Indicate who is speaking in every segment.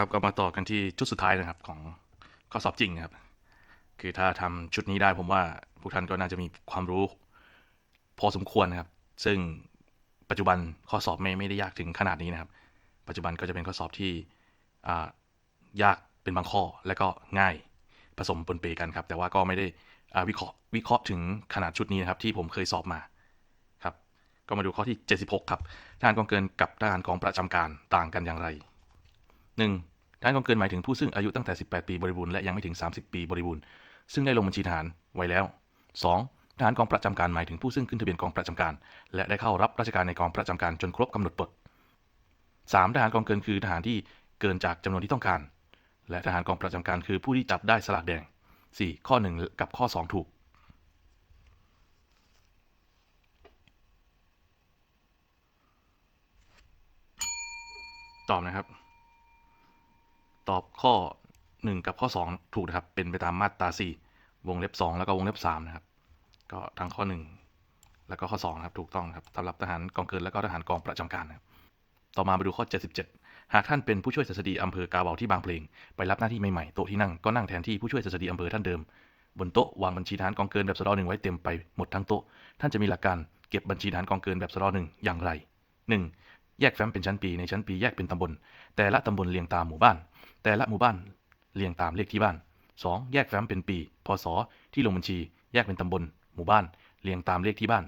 Speaker 1: ครับก็มาต่อกันที่ชุดสุดท้ายนะครับของข้อสอบจริงนะครับ คือถ้าทำชุดนี้ได้ผมว่าพวกท่านก็น่าจะมีความรู้ พอสมควรนะครับ ซึ่งปัจจุบันข้อสอบไม่ไม่ได้ยากถึงขนาดนี้นะครับ ปัจจุบันก็จะเป็นข้อสอบที่ยากเป็นบางข้อและก็ง่ายผสมปนเปกันครับ แต่ว่าก็ไม่ได้วิเคราะห์วิเคราะห์ถึงขนาดชุดนี้นะครับ ที่ผมเคยสอบมาครับ ก็มาดูข้อที่ 76 ครับทหารกองเกินกับทหารกองประจำการต่างกันอย่างไร 1. ทหารกองเกินหมายถึงผู้ซึ่งอายุตั้งแต่ 18 ปีบริบูรณ์และยังไม่ถึง 30 ปีบริบูรณ์ ซึ่งได้ลงบัญชีทหารไว้แล้ว 2. ทหารกองประจำการหมายถึงผู้ซึ่งขึ้นทะเบียนกองประจำการ และได้เข้ารับราชการในกองประจำการจนครบกำหนดปลด 3. ทหารกองเกินคือทหารที่เกินจากจำนวนที่ต้องการ และทหารกองประจำการคือผู้ที่จับได้สลากแดง 4. ข้อ 1 กับข้อ 2 ถูกตอบนะครับ ตอบข้อ 1 กับข้อ 2 ถูกนะครับ เป็นไปตามมาตรา 4 วงเล็บ 2 แล้วก็วงเล็บ 3 นะครับ ก็ทั้งข้อ 1 แล้วก็ข้อ2นะครับ ถูกต้องครับสำหรับทหารกองเกิน และก็ทหารกองประจำการนะครับ ต่อมามาดูข้อ 77 หากท่านเป็นผู้ช่วยศาสดีอำเภอกาเบาที่บางเพลง ไปรับหน้าที่ใหม่ๆ โต๊ะที่นั่งก็นั่งแทนที่ผู้ช่วยศาสดีอำเภอท่านเดิม บนโต๊ะวางบัญชีทหารกองเกินแบบสรอหนึ่งไว้เต็มไปหมดทั้งโต๊ะ ท่านจะมีหลักการเก็บบัญชีทหารกองเกินแบบสรอหนึ่งอย่างไร 1. แยกแฟ้มเป็นชั้นปีในชั้นปีแยกเป็นตำบล แต่ละตำบลเรียงตามหมู่บ้าน แต่ละหมู่บ้านเรียงตามเลขที่บ้าน 2. แยกแฟ้มเป็นปี พศ ที่ลงบัญชี แยกเป็นตำบล หมู่บ้าน เรียงตามเลขที่บ้าน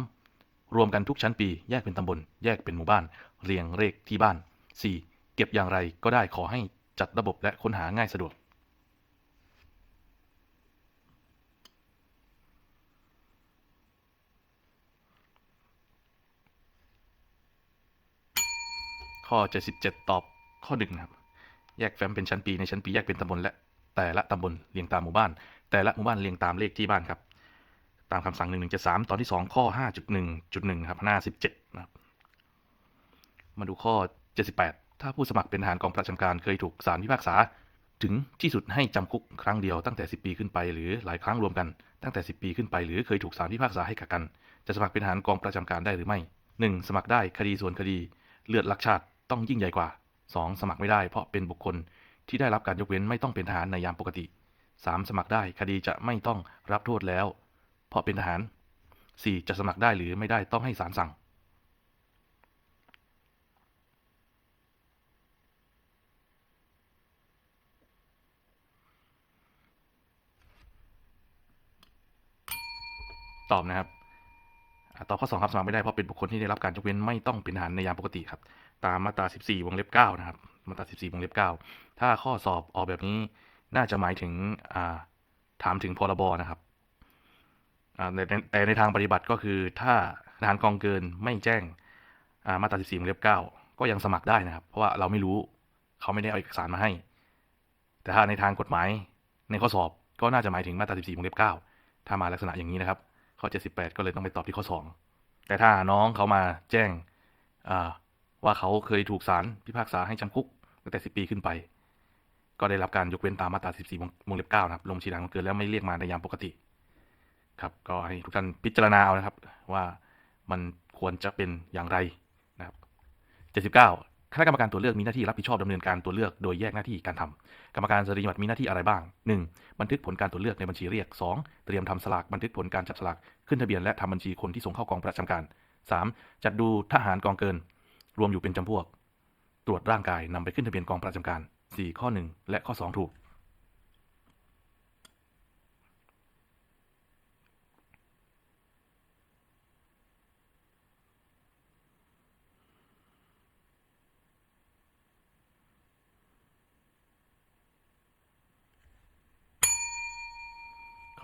Speaker 1: 3. รวมกันทุกชั้นปี แยกเป็นตำบล แยกเป็นหมู่บ้าน เรียงเลขที่บ้าน 4. เก็บอย่างไรก็ได้ขอให้จัดระบบและค้นหาง่ายสะดวก ข้อ 77 ตอบข้อหนึ่งนะครับ แยกแฟ้มเป็นชั้นปีในชั้นปีแยกเป็นตำบลและแต่ละตำบลเรียงตามหมู่บ้าน แต่ละหมู่บ้านเรียงตามเลขที่บ้านครับ ตามคำสั่ง1173ตอนที่ 2 ข้อ 5.1.1 ครับหน้า 17 นะครับ มาดูข้อ 78 ถ้าผู้สมัครเป็นทหารกองประจำการเคยถูกศาลพิพากษา ถึงที่สุดให้จำคุกครั้งเดียวตั้งแต่ 10 ปีขึ้นไป หรือหลายครั้งรวมกันตั้งแต่ 10 ปีขึ้นไป หรือเคยถูกศาลพิพากษาให้กักกัน จะสมัครเป็นทหารกองประจำการได้หรือไม่ 1. สมัครได้คดีส่วนคดี เลือดรักชาติต้องยิ่งใหญ่กว่า 2. สมัครไม่ได้เพราะเป็นบุคคลที่ได้รับการยกเว้นไม่ต้องเป็นทหารในยามปกติ 3. สมัครได้คดีจะไม่ต้องรับโทษแล้ว เพราะเป็นทหาร 4. จะสมัครได้หรือไม่ได้ต้องให้ศาลสั่ง ตอบนะครับ ตอบข้อ2ครับสมัครไม่ได้เพราะเป็นบุคคลที่ได้รับการยกเว้นไม่ต้องเป็นทหารในยามปกติครับ ตามมาตรา 14 วงเล็บ 9 นะครับ มาตรา 14 วงเล็บ 9 ถ้าข้อสอบออกแบบนี้น่าจะหมายถึงาถามถึงพรบนะครับแต่ในแต่ในทางปฏิบัติก็คือถ้าทหารกองเกินไม่แจ้งามาตรา 14 วงเล็บ 9 ก็ยังสมัครได้นะครับ เพราะว่าเราไม่รู้เขาไม่ได้เอาเอกสารมาให้ แต่ถ้าในทางกฎหมายในข้อสอบก็น่าจะหมายถึงมาตรา 14 วงเล็บ 9 ถ้ามาลักษณะอย่างนี้นะครับ ข้อ 78 ก็เลยต้องไปตอบที่ข้อ 2 แต่ถ้าน้องเขามาแจ้งว่าเขาเคยถูกศาลพิพากษาให้จำคุกตั้งแต่ 10 ปีขึ้นไป ก็ได้รับการยกเว้นตามมาตรา 14วงเล็บ9นะครับลงชีหลังเกินแล้วไม่เรียกมาในยามปกติ ครับ ก็ให้ทุกท่านพิจารณาเอานะครับ ว่ามันควรจะเป็นอย่างไรนะครับ 79 คณะกรรมการตัวเลือกมีหน้าที่รับผิดชอบดำเนินการตัวเลือกโดยแยกหน้าที่การทำกรรมการสตรีบัตรมีหน้าที่อะไรบ้าง 1. บันทึกผลการตัวเลือกในบัญชีเรียก 2. เตรียมทำสลากบันทึกผลการจับสลากขึ้นทะเบียนและทำบัญชีคนที่ส่งเข้ากองประจำการ 3. จัดดูทหารกองเกิน รวมอยู่เป็นจำพวก ตรวจร่างกายนำไปขึ้นทะเบียนกองประจำการ 4. ข้อ 1 และข้อ 2 ถูก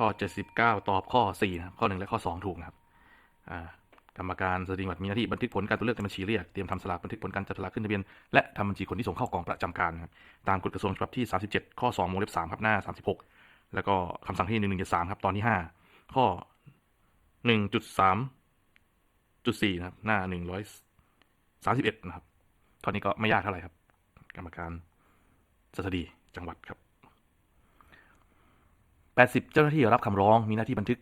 Speaker 1: ข้อ 79 ตอบข้อ4นะครับข้อ 1 และข้อ 2 ถูกนะครับกรรมการสตรีบัตรมีหน้าที่บันทึกผลการตรวเลือกในบัญชีเรียกเตรียมทำสลากบันทึกผลการจับสลากขึ้นทะเบียนและทำบัญชีคนที่ส่งเข้ากองประจำการครับตามกฎกระทรวงฉบับที่ 37 ข้อ2วงเล็บ3ครับหน้า 36 แล้วก็คำสั่งที่1173ครับตอนที่ 5 ข้อ 1.3.4นะครับหน้า 131 นะครับข้อนี้ก็ไม่ยากเท่าไหร่ครับ กรรมการสตรีจังหวัดครับ 80 เจ้าหน้าที่รับคำร้องมีหน้าที่บันทึก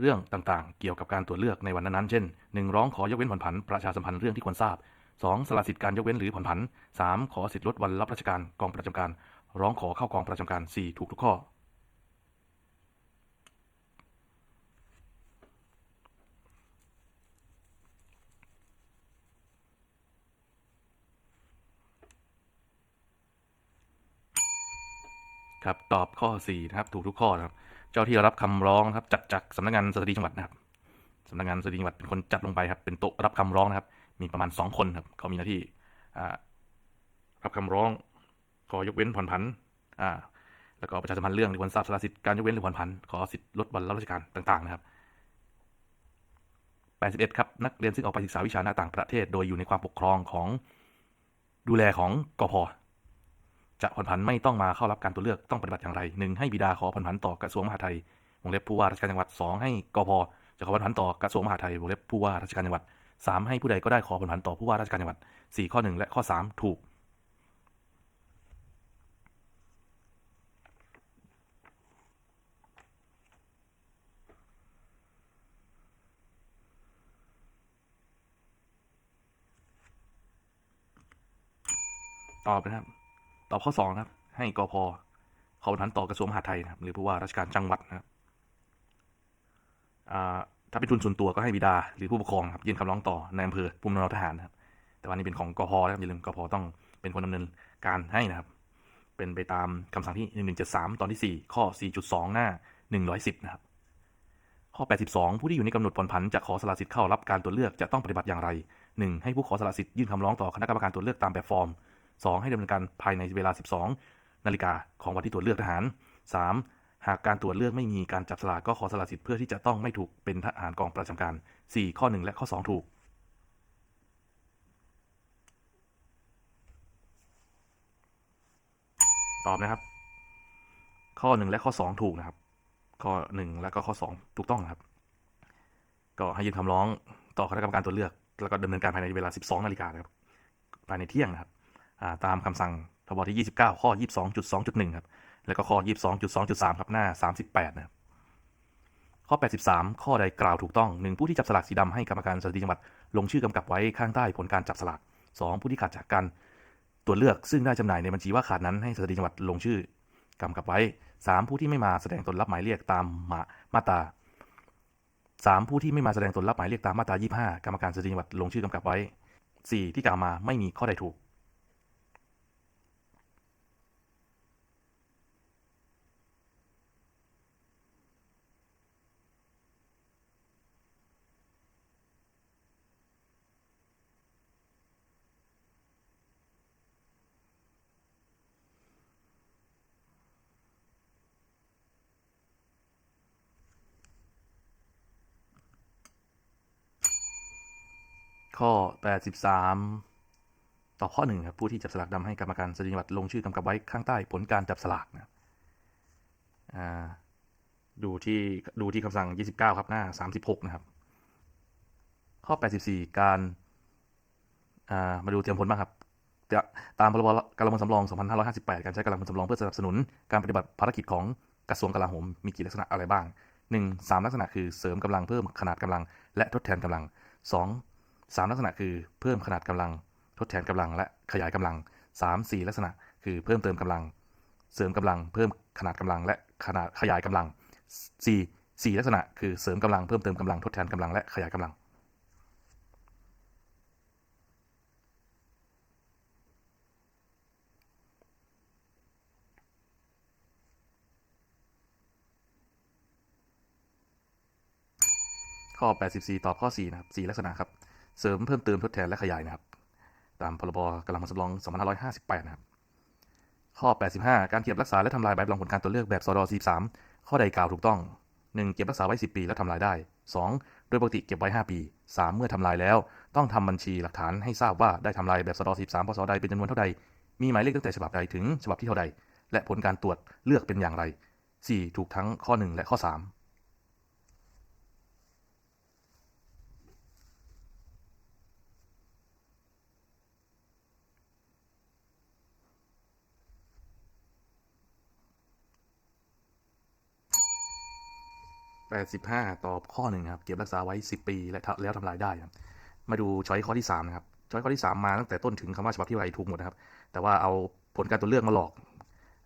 Speaker 1: เรื่องต่างๆ เกี่ยวกับการตรวจเลือกในวันนั้นๆ เช่น 1. ร้องขอยกเว้นผ่อนผันประชาสัมพันธ์เรื่องที่ควรทราบ 2. สละสิทธิการยกเว้นหรือผ่อนผัน 3. ขอสิทธิลดวันรับราชการกองประจำการ ร้องขอเข้ากองประจำการ 4. ถูกทุกข้อ ครับตอบข้อ4นะครับถูกทุกข้อนะครับ เจ้าที่รับคำร้องนะครับจัดจากสำนักงานสตรีจังหวัดนะครับสำนักงานสตรีจังหวัดเป็นคนจัดลงไปครับ เป็นโต๊ะรับคำร้องนะครับ มีประมาณ 2 คนครับเขามีหน้าที่รับคำร้องขอยกเว้นผ่อนผันอ่าแล้วก็ประชาสัมพันธ์เรื่องหรือวันทราบสละสิทธิ์การยกเว้นหรือผ่อนผันขอสิทธิ์ลดวันรับราชการต่าง ๆ นะครับ81ครับนักเรียนซึ่งออกไปศึกษาวิชาหน้าต่างประเทศ โดยอยู่ในความปกครองของดูแลของกพ จะผ่อนผันไม่ต้องมาเข้ารับการตรวเลือกต้องปฏิบัติอย่างไรหนึ่งให้บิดาขอผ่อนผันต่อกระทรวงมหาดไทยวงเล็บผู้ว่าราชการจังหวัดสองให้กพจะขอผ่อนผันต่อกระทรวงมหาดไทยวงเล็บผู้ว่าราชการจังหวัดสามให้ผู้ใดก็ได้ขอผ่อนผันต่อผู้ว่าราชการจังหวัดสี่ข้อหนึ่งและข้อสามถูก ตอบนะครับ ตอบข้อสองครับ ให้กพขอผ่อนผันต่อกระทรวงมหาดไทยนะครับหรือผู้ว่าราชการจังหวัดนะครับถ้าเป็นทุนส่วนตัวก็ให้บิดาหรือผู้ปกครองครับยื่นคำร้องต่อในอำเภอภูมิลำเนาทหารนะครับ แต่วันนี้เป็นของกพนะครับอย่าลืมกพต้องเป็นคนดำเนินการให้นะครับ เป็นไปตามคำสั่งที่ 1173 ตอนที่ 4 ข้อ 4.2 หน้า 110 นะครับ ข้อ 82 ผู้ที่อยู่ในกำหนดผ่อนผันจะขอสละสิทธิ์เข้ารับการตรวจเลือกจะต้องปฏิบัติอย่างไร 1. ให้ผู้ขอสละสิทธิ์ยื่นคำร้องต่อคณะกรรมการตรวจเลือกตามแบบฟอร์ม 2. ให้ดำเนินการภายในเวลา 12 นาฬิกาของวันที่ตรวจเลือกทหาร 3. หากการตรวจเลือกไม่มีการจับสลากก็ขอสละสิทธิ์เพื่อที่จะต้องไม่ถูกเป็นทหารกองประจำการ 4. ข้อ 1 และข้อ 2 ถูก ตอบนะครับ ข้อ 1 และข้อ 2 ถูกนะครับ ข้อ 1 และก็ข้อ 2 ถูกต้องนะครับ ก็ให้ยื่นคำร้องต่อคณะกรรมการตรวจเลือก แล้วก็ดำเนินการภายในเวลา 12 นาฬิกานะครับภายในเที่ยงนะครับ ตามคำสั่งทบที่ 29 ข้อ 22.2.1 ครับ แล้วก็ข้อ 22.2.3 ครับ หน้า 38 นะครับ ข้อ 83 ข้อใดกล่าวถูกต้อง 1. ผู้ที่จับสลากสีดำให้กรรมการสตรีจังหวัด ลงชื่อกำกับไว้ข้างใต้ผลการจับสลาก 2. ผู้ที่ขาดจากการตรวจเลือกซึ่งได้จำหน่ายในบัญชีว่าขาดนั้นให้สตรีจังหวัดลงชื่อกำกับไว้ 3. ผู้ที่ไม่มาแสดงตนรับหมายเรียกตามมามาตรา 3. ผู้ที่ไม่มาแสดงตนรับหมายเรียกตามมาตรา 25 กรรมการสตรีจังหวัดลงชื่อกำกับไว้ 4. ที่กล่าวมาไม่มีข้อใดถูก ข้อ 83 ต่อข้อหนึ่งครับผู้ที่จับสลากดำให้กรรมการสตรีจังหวัดลงชื่อกำกับไว้ข้างใต้ผลการจับสลากนะดูที่ดูที่คำสั่ง 29 ครับหน้า 36 นะครับ ข้อ 84 การอ่ามาดูเตรียมผลบ้างครับจะตามพรบกำลังพลสำรอง 2558 การใช้กำลังพลสำรองเพื่อสนับสนุนการปฏิบัติภารกิจของกระทรวงกลาโหมมีกี่ลักษณะอะไรบ้าง 1. 3 ลักษณะคือเสริมกำลังเพิ่มขนาดกำลัง และทดแทนกำลัง 2. สามลักษณะคือเพิ่มขนาดกำลัง ทดแทนกำลัง และขยายกำลัง 3. 4 ลักษณะคือเพิ่มเติมกำลัง เสริมกำลัง เพิ่มขนาดกำลัง และขนาดขยายกำลัง 4. 4 ลักษณะคือเสริมกำลังเพิ่มเติมกำลังทดแทนกำลังและขยายกำลังข้อ 84 ตอบข้อ 4 นะครับ 4 ลักษณะครับ เสริมเพิ่มเติมทดแทนและขยายนะครับ ตามพรบกำลังพลสำรอง 2558 นะครับ ข้อ 85 การเก็บรักษาและทำลายใบรับรองผลการตรวจเลือกแบบสด43 ข้อใดกล่าวถูกต้อง 1. เก็บรักษาไว้ 10 ปีแล้วทำลายได้ 2. โดยปกติเก็บไว้ 5 ปี 3. เมื่อทำลายแล้ว ต้องทำบัญชีหลักฐานให้ทราบว่าได้ทำลายแบบสด43พศใดเป็นจำนวนเท่าใด มีหมายเลขตั้งแต่ฉบับใดถึงฉบับที่เท่าใด และผลการตรวจเลือกเป็นอย่างไร 4. ถูกทั้งข้อ 1 และข้อ 3 85 ตอบข้อหนึ่งครับ เก็บรักษาไว้ 10 ปีและแล้วทำลายได้ครับ มาดูช้อยข้อที่3นะครับ ช้อยข้อที่สามมาตั้งแต่ต้นถึงคำว่าฉบับที่ไรถูกหมดนะครับ แต่ว่าเอาผลการตรวเลือกมาหลอก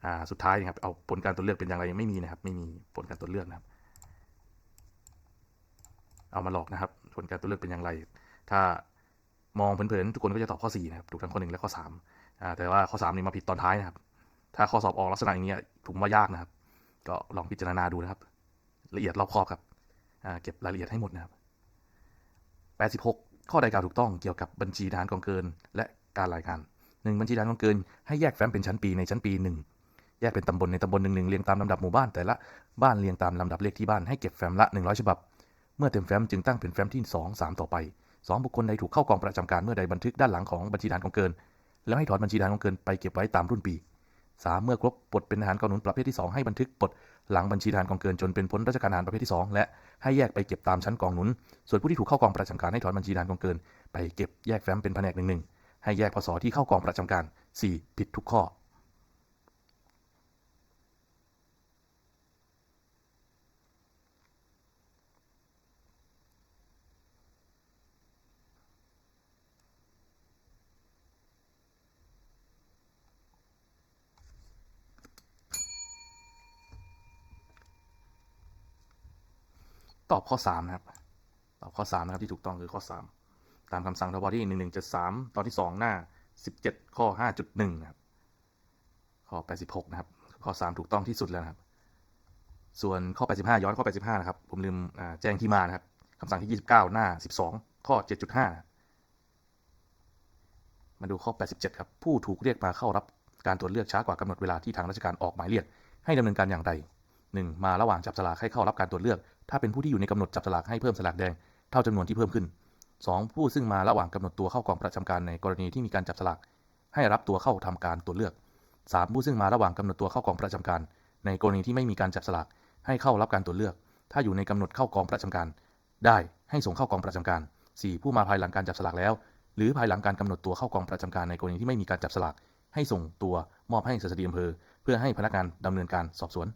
Speaker 1: อ่า สุดท้ายนะครับ เอาผลการตรวเลือกเป็นอย่างไรไม่มีนะครับ ไม่มีผลการตรวเลือกนะครับ เอามาหลอกนะครับ ผลการตรวเลือกเป็นอย่างไร ถ้ามองเผินๆทุกคนก็จะตอบข้อ4นะครับ ถูกทั้งข้อ1และข้อ3อ่า แต่ว่าข้อ3นี่มาผิดตอนท้ายนะครับ ถ้าข้อสอบออกลักษณะอย่างนี้ยผมว่ายากนะครับ ก็ลองพิจารณาดูนะครับ ละเอียดรอบคอบครับเก็บรายละเอียดให้หมดนะครับ 86 ข้อใดกล่าวถูกต้องเกี่ยวกับบัญชีทหารกองเกิน และการรายงานหนึ่งบัญชีทหารกองเกิน ให้แยกแฟ้มเป็นชั้นปีในชั้นปีหนึ่งแยกเป็นตำบลในตำบลหนึ่งหนึ่งเรียงตามลำดับหมู่บ้านแต่ละบ้านเรียงตามลำดับเลขที่บ้านให้เก็บแฟ้มละ 100 ฉบับ เมื่อเต็มแฟ้มจึงตั้งเป็นแฟ้มที่ 2 3 ต่อไป 2 บุคคลใดถูกเข้ากองประจำการเมื่อใดบันทึกด้านหลังของบัญชีทหารกองเกิน แล้วให้ถอนบัญชีทหารกองเกินไปเก็บไว้ตามรุ่นปี 3 เมื่อครบปลดเป็นทหารกองหนุนประเภทที่ 2 ให้บันทึกปลด หลังบัญชีทหารกองเกินจนเป็นพ้นราชการทหารประเภทที่ 2 และให้แยกไปเก็บตามชั้นกองหนุน ส่วนผู้ที่ถูกเข้ากองประจำการให้ถอนบัญชีทหารกองเกิน ไปเก็บแยกแฟ้มเป็นแผนกหนึ่งหนึ่งให้แยกพศที่เข้ากองประจำการ 4 ผิดทุกข้อ ตอบข้อ3นะครับ ตอบข้อ3นะครับที่ถูกต้องคือข้อ 3 ตามคำสั่งทบที่1173 ตอนที่ 2 หน้า 17 ข้อ 5.1นะครับ ข้อ 86 นะครับ ข้อ 3 ถูกต้องที่สุดแล้วนะครับ ส่วนข้อ 85 ย้อนข้อ 85 นะครับ ผมลืมแจ้งที่มานะครับคำสั่งที่ 29 หน้า 12 ข้อ 7.5นะมาดูข้อ 87 ครับ ผู้ถูกเรียกมาเข้ารับการตรวจเลือกช้ากว่ากำหนดเวลาที่ทางราชการออกหมายเรียก ให้ดำเนินการอย่างไร 1. มาระหว่างจับสลากให้เข้ารับการตรวจเลือก ถ้าเป็นผู้ที่อยู่ในกำหนดจับสลากให้เพิ่มสลากแดงเท่าจำนวนที่เพิ่มขึ้น 2. ผู้ซึ่งมาระหว่างกำหนดตัวเข้ากองประจำการในกรณีที่มีการจับสลากให้รับตัวเข้าทำการตรวจเลือก 3. ผู้ซึ่งมาระหว่างกำหนดตัวเข้ากองประจำการ ในกรณีที่ไม่มีการจับสลากให้เข้ารับการตรวจเลือก ถ้าอยู่ในกำหนดเข้ากองประจำการ ได้ให้ส่งเข้ากองประจำการ 4. ผู้มาภายหลังการจับสลากแล้ว หรือภายหลังการกำหนดตัวเข้ากองประจำการในกรณีที่ไม่มีการจับสลากให้ส่งตัวมอบให้สสดีอำเภอ เพื่อให้พนักงานดำเนินการสอบสวน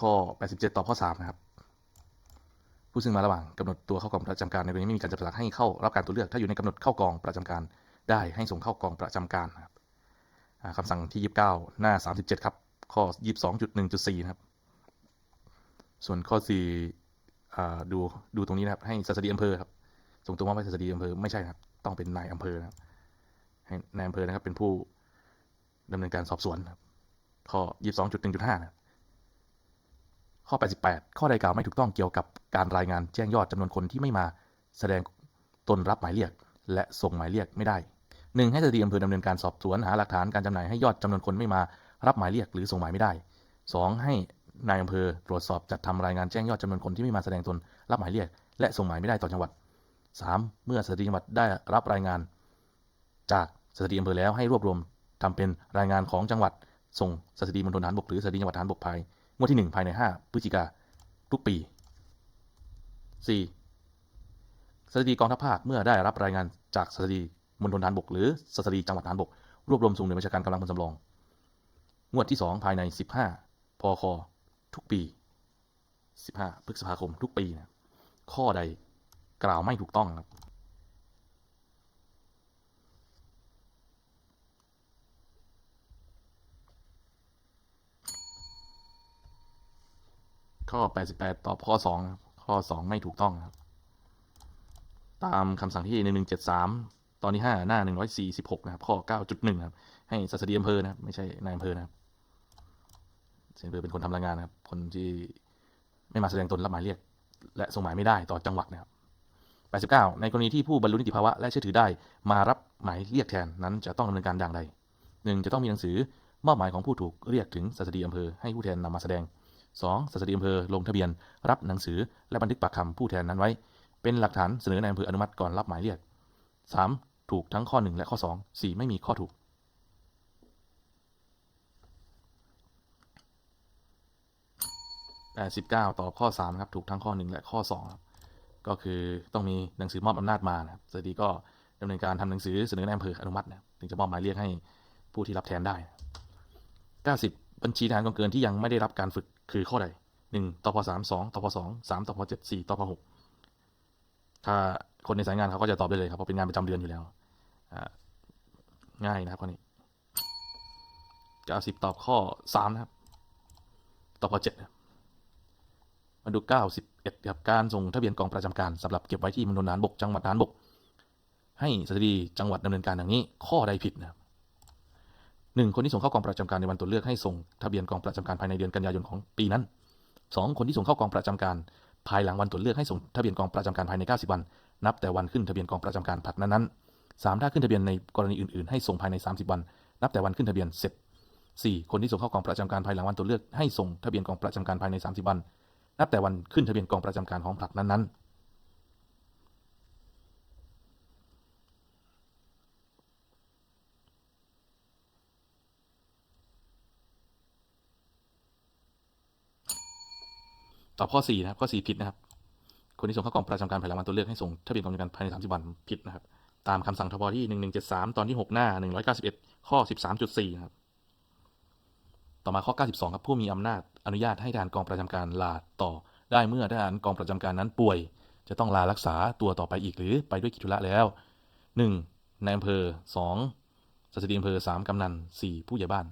Speaker 1: ข้อ 87ตอบข้อ 3 นะครับ ผู้ซึ่งมาระหว่างกำหนดตัวเข้ากองประจำการในกรณีไม่มีการจับสลากให้เข้ารับการตรวเลือกถ้าอยู่ในกำหนดเข้ากองประจำการได้ให้ส่งเข้ากองประจำการนะครับคำสั่งที่ 29 หน้า 37 ครับ ข้อ 22.1.4 นะครับ ส่วนข้อ4อดูดูตรงนี้นะครับ ให้สสดีอำเภอครับส่งตัวมอบให้สสดีอำเภอไม่ใช่นะครับ ต้องเป็นนายอำเภอนะครับนายอำเภอนะครับเป็นผู้ดำเนินการสอบสวนครับข้อ 22.1.5นะครับ ข้อ 88 ข้อใดกล่าวไม่ถูกต้องเกี่ยวกับการรายงานแจ้งยอดจำนวนคนที่ไม่มาแสดงตนรับหมายเรียก และส่งหมายเรียกไม่ได้ 1. ให้สถีอำเภอดำเนินการสอบสวนหาหลักฐานการจำหน่ายให้ยอดจำนวนคนไม่มารับหมายเรียกหรือส่งหมายไม่ได้ 2. ให้นายอำเภอตรวจสอบจัดทำรายงานแจ้งยอดจำนวนคนที่ไม่มาแสดงตนรับหมายเรียก และส่งหมายไม่ได้ต่อจังหวัด 3. เมื่อสถานจังหวัดได้รับรายงาน จากสถานอำเภอแล้วให้รวบรวมทำเป็นรายงานของจังหวัด ส่งสถานีมณฑลฐานบกหรือสถานีจังหวัดฐานบกภาย งวดที่1ภายใน5พฤศจิกาทุกปี 4. สถานีกองทัพภาคเมื่อได้รับรายงานจากสถานีมณฑลฐานบก หรือสถานีจังหวัดฐานบก รวบรวมส่งหน่วยบัญชาการกำลังพลสำรอง งวดที่ 2 ภายใน 15 พค ทุกปี 15 พฤษภาคมทุกปีนะข้อใดกล่าวไม่ถูกต้องครับ ข้อ 88 ตอบข้อ 2 ครับ ข้อ 2 ไม่ถูกต้องครับ ตามคำสั่งที่ 1173 ตอนที่ 5 หน้า 146 นะครับ ข้อ 9.1 ครับ ให้สสดีอำเภอนะครับ ไม่ใช่นายอำเภอนะครับสสดีอำเภอเป็นคนทำรายงานนะครับ คนที่ไม่มาแสดงตนรับหมายเรียก และส่งหมายไม่ได้ต่อจังหวัดนะครับ89 ในกรณีที่ผู้บรรลุนิติภาวะและเชื่อถือได้ มารับหมายเรียกแทนนั้นจะต้องดำเนินการอย่างไร 1. จะต้องมีหนังสือมอบหมายของผู้ถูกเรียกถึงสสดีอำเภอให้ผู้แทนนำมาแสดง 2. สสดีอำเภอลงทะเบียน รับหนังสือและบันทึกปากคำผู้แทนนั้นไว้ เป็นหลักฐานเสนอในอำเภออนุมัติก่อนรับหมายเรียก 3. ถูกทั้งข้อ 1 และข้อ 2 4. ไม่มีข้อถูก 89 ตอบข้อ 3 ครับ ถูกทั้งข้อ 1 และข้อ 2 ครับ ก็คือต้องมีหนังสือมอบอำนาจมานะครับสวัสดีก็ดำเนินการทำหนังสือเสนอในอำเภออนุมัตินะถึงจะมอบหมายเรียกให้ผู้ที่รับแทนได้ 90 บัญชีทหารกองเกินที่ยังไม่ได้รับการฝึก คือข้อใด 1ตพ3 2ตพ2 3ตพ7 4ตพ6ถ้าคนในสายงานเขาก็จะตอบได้เลยครับเพราะเป็นงานประจำเดือนอยู่แล้วง่ายนะครับข้อนี้90ตอบข้อ3นะครับตอบข้อ7นะครับมาดู91ครับการส่งทะเบียนกองประจำการสำหรับเก็บไว้ที่มณฑลทหารบกจังหวัดทหารบก ให้สถานีจังหวัดดำเนินการอย่างนี้ ข้อใดผิดนะครับ หนึ่งคนที่ส่งเข้ากองประจำการในวันตรวจเลือกให้ส่งทะเบียนกองประจำการภายในเดือนกันยายนของปีนั้นสองคนที่ส่งเข้ากองประจำการ ภายหลังวันตรวจเลือกให้ส่งทะเบียนกองประจำการภายใน 90 วัน นับแต่วันขึ้นทะเบียนกองประจำการผลัดนั้นๆสามถ้าขึ้นทะเบียนในกรณีอื่นๆ ให้ส่งภายใน 30 วัน นับแต่วันขึ้นทะเบียนเสร็จ 4. คนที่ส่งเข้ากองประจำการภายหลังวันตรวจเลือกให้ส่งทะเบียนกองประจำการภายใน 30 วัน นับแต่วันขึ้นทะเบียนกองประจำการของผลัดนั้นๆ ตอบข้อ4นะครับข้อ 4 ผิดนะครับ คนที่ส่งเข้ากองประจำการภายหลังวันตรวเลือกให้ส่งทะเบียนกองประจำการภายใน 30 วันผิดนะครับ ตามคำสั่งทบที่ 1173 ตอนที่ 6 หน้า 191 ข้อ 13.4 นะครับ ต่อมาข้อ 92 ครับ ผู้มีอำนาจอนุญาตให้ทหารกองประจำการลาต่อ ได้เมื่อทหารกองประจำการนั้นป่วย จะต้องลารักษาตัวต่อไปอีกหรือไปด้วยกิจธุระแล้ว 1. ในอำเภอ 2. สถิตอำเภอ 3. กำนัน 4. ผู้ใหญ่บ้าน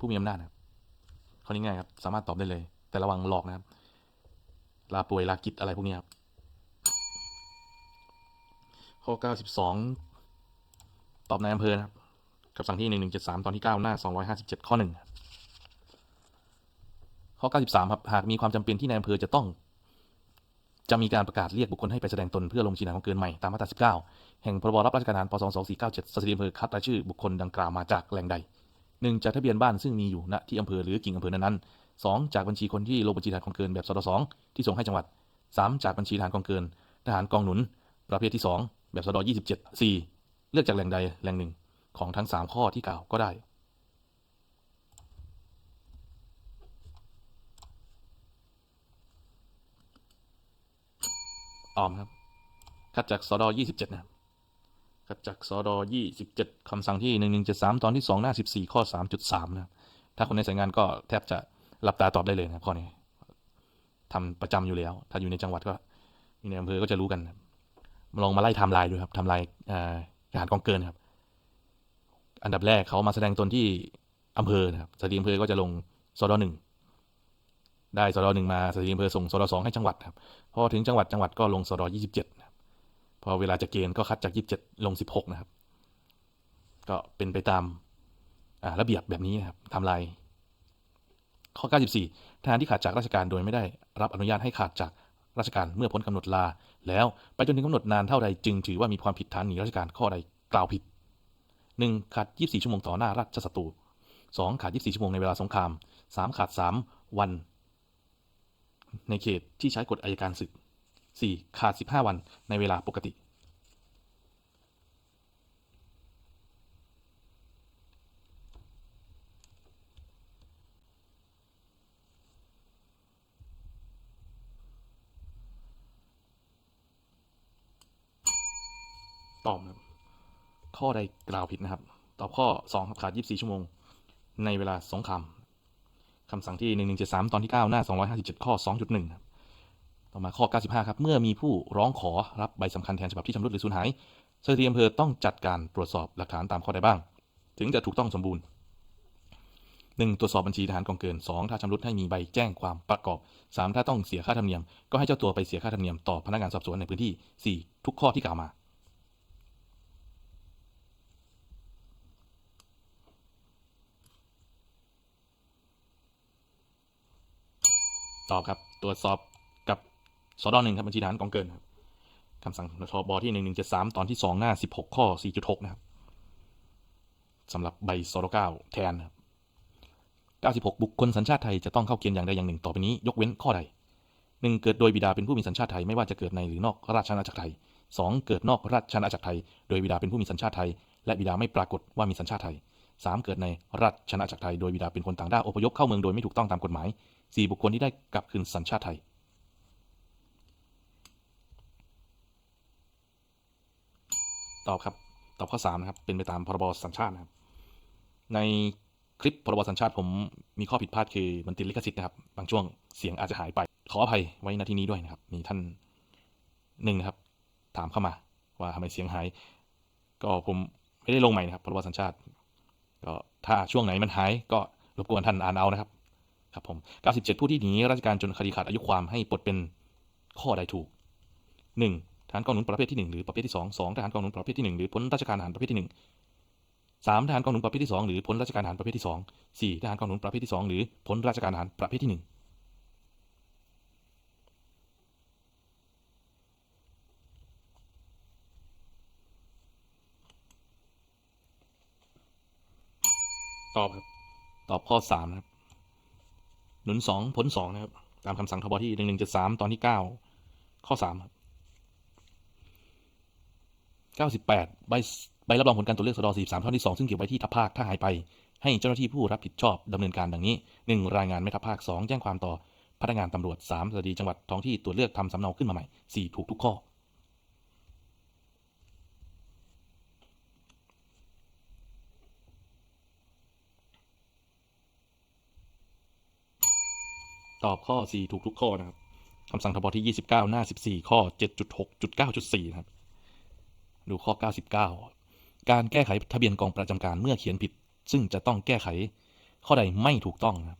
Speaker 1: ผู้มีอำนาจครับข้อนี้ง่ายครับ สามารถตอบได้เลย แต่ระวังหลอกนะครับ ลาป่วยลากิจอะไรพวกนี้ครับ ข้อ 92 ตอบในอำเภอนะครับคำสั่งที่ 1173 ตอนที่ 9 หน้า 257 ข้อ 1 ข้อ 93 ครับ หากมีความจำเป็นที่นายอำเภอจะต้อง จะมีการประกาศเรียกบุคคลให้ไปแสดงตนเพื่อลงชิงหนของเกินใหม่ตามมาตรา 19 แห่งพรบรับราชการทหาร พศ 2497สถิติอำเภอคัดรายชื่อบุคคลดังกล่าวมาจากแหล่งใด หนึ่งจากทะเบียนบ้านซึ่งมีอยู่ณที่อำเภอหรือกิ่งอำเภอนั้นๆสองจากบัญชีคนที่ลงบัญชีทหารกองเกินแบบสดสองที่ส่งให้จังหวัดสามจากบัญชีทหารกองเกิน ทหารกองหนุน ประเภทที่สองแบบสดยี่สิบเจ็ดสี่เลือกจากแหล่งใดแหล่งหนึ่งของทั้งสามข้อที่กล่าวก็ได้ออมครับคัดจากสดยี่สิบเจ็ดนะครับ คัดจากสอดยี่สิบเจ็ดคำสั่งที่หนึ่งหนึ่งเจ็ดสามตอนที่สองหน้าสิบสี่ข้อสามจุดสามนะถ้าคนในสายงานก็แทบจะหลับตาตอบได้เลยนะครับข้อนี้ทำประจำอยู่แล้ว ถ้าอยู่ในจังหวัดก็อยู่ในอำเภอก็จะรู้กันลองมาไล่ไทม์ไลน์ดูครับไทม์ไลน์อ่าทหารกองเกินครับ อันดับแรกเขามาแสดงตนที่อำเภอนะครับสถานีอำเภอก็จะลงสดหนึ่งได้สดหนึ่งมาสถานีอำเภอส่งสดสองให้จังหวัดครับพอถึงจังหวัดจังหวัดก็ลงสดยี่สิบเจ็ด พอเวลาจะเกณฑ์ก็คัดจากยี่สิบเจ็ดลงสิบหกนะครับ ก็เป็นไปตามระเบียบแบบนี้นะครับทม์ไลน์ข้อ 94ทหารที่ขาดจากราชการโดยไม่ได้รับอนุญาตให้ขาดจากราชการเมื่อพ้นกำหนดลา แล้วไปจนถึงกำหนดนานเท่าใดจึงถือว่ามีความผิดฐานหนีราชการข้อใดกล่าวผิด 1. ขาด 24 ชั่วโมงต่อหน้าราชศัตรู 2. ขาด 24 ชั่วโมงในเวลาสงคราม 3. ขาด 3 วัน ในเขตที่ใช้กฎอัยการศึก 4. ขาด 15 วันในเวลาปกติ ตอบนะครับข้อใดกล่าวผิดนะครับ ตอบข้อ2ครับขาด 24 ชั่วโมง ในเวลาสงครามคำสั่งที่ 1173 ตอนที่ 9 หน้า 257 ข้อ 2.1ครับ ต่อมาข้อ 95 ครับ เมื่อมีผู้ร้องขอรับใบสำคัญแทนฉบับที่ชำรุดหรือสูญหายสถิติอำเภอต้องจัดการตรวจสอบหลักฐานตามข้อใดบ้าง ถึงจะถูกต้องสมบูรณ์ 1. ตรวจสอบบัญชีทหารกองเกิน 2. ถ้าชำรุดให้มีใบแจ้งความประกอบ 3. ถ้าต้องเสียค่าธรรมเนียม ก็ให้เจ้าตัวไปเสียค่าธรรมเนียมต่อพนักงานสอบสวนในพื้นที่ 4. ทุกข้อที่กล่าวมา ตอบครับ ตรวจสอบ สดหนึ่งครับบัญชีทหารกองเกินครับคำสั่งทบที่หนึ่งหนึ่งเจ็ดสามตอนที่สองหน้าสิบหกข้อสี่จุดหกนะครับสำหรับใบสดเก้าแทนครับเก้าสิบหกบุคคลสัญชาติไทยจะต้องเข้าเกณฑ์อย่างใดอย่างหนึ่งต่อไปนี้ ยกเว้นข้อใดหนึ่งเกิดโดยบิดาเป็นผู้มีสัญชาติไทยไม่ว่าจะเกิดในหรือนอกราชอาณาจักรไทยสองเกิดนอกราชอาณาจักรไทย โดยบิดาเป็นผู้มีสัญชาติไทย และบิดาไม่ปรากฏว่ามีสัญชาติไทยสามเกิดในราชอาณาจักรไทยโดยบิดาเป็นคนต่างด้าวอพยพเข้าเมืองโดยไม่ถูกต้องตามกฎหมายสี่บุคคลที่ได้กลับคืนสัญชาติไทย ตอบครับ ตอบข้อสามนะครับ เป็นไปตามพรบสัญชาตินะครับ ในคลิปพรบสัญชาติผมมีข้อผิดพลาดคือมันติดลิขสิทธิ์นะครับ บางช่วงเสียงอาจจะหายไป ขออภัยไว้ณที่นี้ด้วยนะครับ มีท่านหนึ่งนะครับ ถามเข้ามาว่าทำไมเสียงหาย ก็ผมไม่ได้ลงใหม่นะครับพรบสัญชาติ ก็ถ้าช่วงไหนมันหายก็รบกวนท่านอ่านเอานะครับ ครับผม 97 ผู้ที่หนีราชการจนคดีขาดอายุความให้ปลดเป็นข้อใดถูก 1. ทหารกองหนุนประเภทที่ 1 หรือประเภทที่ 2 2ทหารกองหนุนประเภทที่ 1 หรือพ้นราชการทหารประเภทที่ 1 3ทหารกองหนุนประเภทที่ 2 หรือพ้นราชการทหารประเภทที่ 2 4ทหารกองหนุนประเภทที่ 2 หรือพ้นราชการทหารประเภทที่ 1ตอบครับ ตอบข้อ3นะครับ หนุน2พ้น2นะครับ ตามคำสั่งทบที่1173ตอนที่9ข้อ3ครับ 98ใบใบรับรองผลการตรวจเลือกสด43ท่อนที่ 2 ซึ่งเก็บไว้ที่ทัพภาคถ้าหายไป ให้เจ้าหน้าที่ผู้รับผิดชอบดำเนินการดังนี้ 1. รายงานไม่ทัพภาค 2 แจ้งความต่อพนักงานตำรวจ 3. สวัสดีจังหวัดท้องที่ตรวจเลือกทำสำเนาขึ้นมาใหม่ 4. ถูกทุกข้อ ตอบข้อ 4 ถูกทุกข้อนะครับคำสั่งทบที่ 29 หน้า 14 ข้อ 7.6.9.4 นะครับ ดูข้อ 99 การแก้ไขทะเบียนกองประจำการเมื่อเขียนผิด ซึ่งจะต้องแก้ไขข้อใดไม่ถูกต้องนะครับ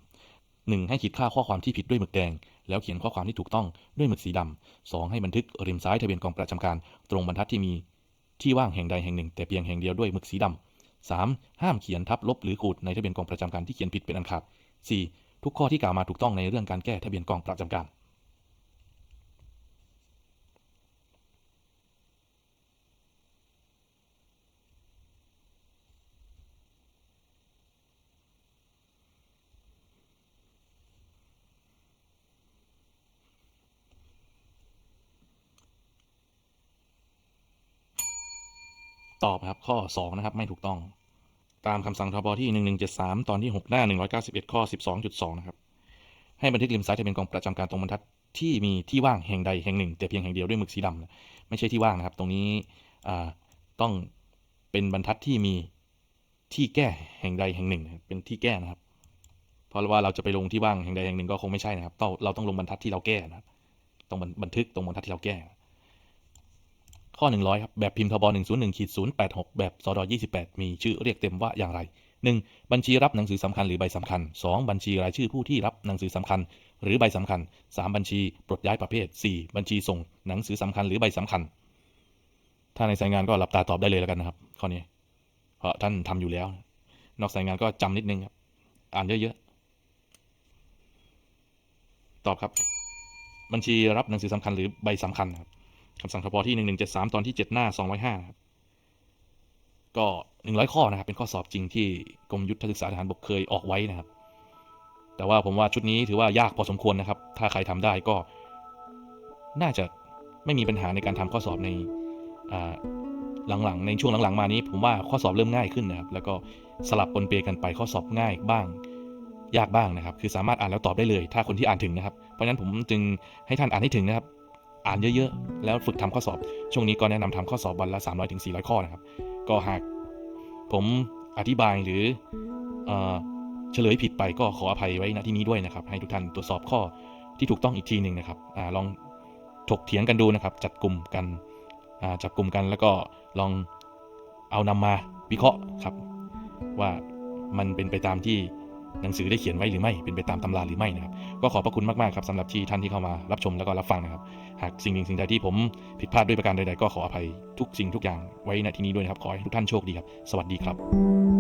Speaker 1: หนึ่งให้ขีดค่าข้อความที่ผิดด้วยหมึกแดง แล้วเขียนข้อความที่ถูกต้องด้วยหมึกสีดำสองให้บันทึกริมซ้ายทะเบียนกองประจำการ ตรงบรรทัดที่มีที่ว่างแห่งใดแห่งหนึ่ง แต่เพียงแห่งเดียวด้วยหมึกสีดำสามห้ามเขียนทับลบหรือขูดในทะเบียนกองประจำการที่เขียนผิดเป็นอันขาดสี่ทุกข้อที่กล่าวมาถูกต้องในเรื่องการแก้ทะเบียนกองประจำการ ตอบครับข้อ 2 นะครับ ไม่ถูกต้อง ตามคำสั่งทบที่ 1173 ตอนที่ 6 หน้า 191 ข้อ 12.2 นะครับ ให้บันทึกริมซ้ายทะเบียนกองประจำการตรงบรรทัดที่มีที่ว่างแห่งใดแห่งหนึ่ง แต่เพียงแห่งเดียวด้วยหมึกสีดำนะไม่ใช่ที่ว่างนะครับ ตรงนี้ต้องเป็นบรรทัดที่มีที่แก้แห่งใดแห่งหนึ่ง เป็นที่แก้นะครับเพราะว่าเราจะไปลงที่ว่างแห่งใดแห่งหนึ่งก็คงไม่ใช่นะครับเราต้องลงบรรทัดที่เราแก้นะครับต้องบันบันทึกตรงบรรทัดที่เราแก้ ข้อ 100ครับแบบพิมพ์ทบ101ขีด086 แบบสด28 มีชื่อเรียกเต็มว่าอย่างไร 1. บัญชีรับหนังสือสำคัญหรือใบสำคัญ 2. บัญชีรายชื่อผู้ที่รับหนังสือสำคัญ หรือใบสำคัญ 3. บัญชีปลดย้ายประเภท 4. บัญชีส่งหนังสือสำคัญหรือใบสำคัญ ถ้าในสายงานก็หลับตาตอบได้เลยแล้วกันนะครับ ข้อนี้ เพราะท่านทำอยู่แล้ว นอกสายงานก็จำนิดนึงครับ อ่านเยอะๆ ตอบครับ บัญชีรับหนังสือสำคัญหรือใบสำคัญครับ คำสั่งทบที่ 1173 ตอนที่ 7 หน้า 205ครับก็ 100 ข้อนะครับ เป็นข้อสอบจริงที่กรมยุทธศึกษาทหารบกเคยออกไว้นะครับ แต่ว่าผมว่าชุดนี้ถือว่ายากพอสมควรนะครับ ถ้าใครทำได้ก็ น่าจะไม่มีปัญหาในการทำข้อสอบในหลังๆ ในช่วงหลังๆ มานี้ ผมว่าข้อสอบเริ่มง่ายขึ้นนะครับ แล้วก็สลับปนเปกันไปข้อสอบง่ายบ้าง ยากบ้างนะครับ คือสามารถอ่านแล้วตอบได้เลย ถ้าคนที่อ่านถึงนะครับ เพราะฉะนั้นผมจึงให้ท่านอ่านให้ถึงนะครับ อ่านเยอะๆ แล้วฝึกทำข้อสอบ ช่วงนี้ก็แนะนำทำข้อสอบวันละ 300ถึง400ข้อนะครับ ก็หากผมอธิบายหรือเอเฉลยผิดไปก็ขออภัยไว้ณที่นี้ด้วยนะครับ ให้ทุกท่านตรวจสอบข้อที่ถูกต้องอีกทีหนึ่งนะครับอลองถกเถียงกันดูนะครับ จัดกลุ่มกันจับกลุ่มกันแล้วก็ลองเอานำมาวิเคราะห์ครับ ว่ามันเป็นไปตามที่หนังสือได้เขียนไว้หรือไม่เป็นไปตามตำราหรือไม่นะครับ ก็ขอบพระคุณมากๆครับสำหรับที่ท่านที่เข้ามารับชมแล้วก็รับฟังนะครับ หากสิ่งหนึ่งสิ่งใดที่ผมผิดพลาดด้วยประการใดๆ ก็ขออภัยทุกสิ่งทุกอย่างไว้ณที่นี้ด้วยนะครับ ขอให้ทุกท่านโชคดีครับ สวัสดีครับ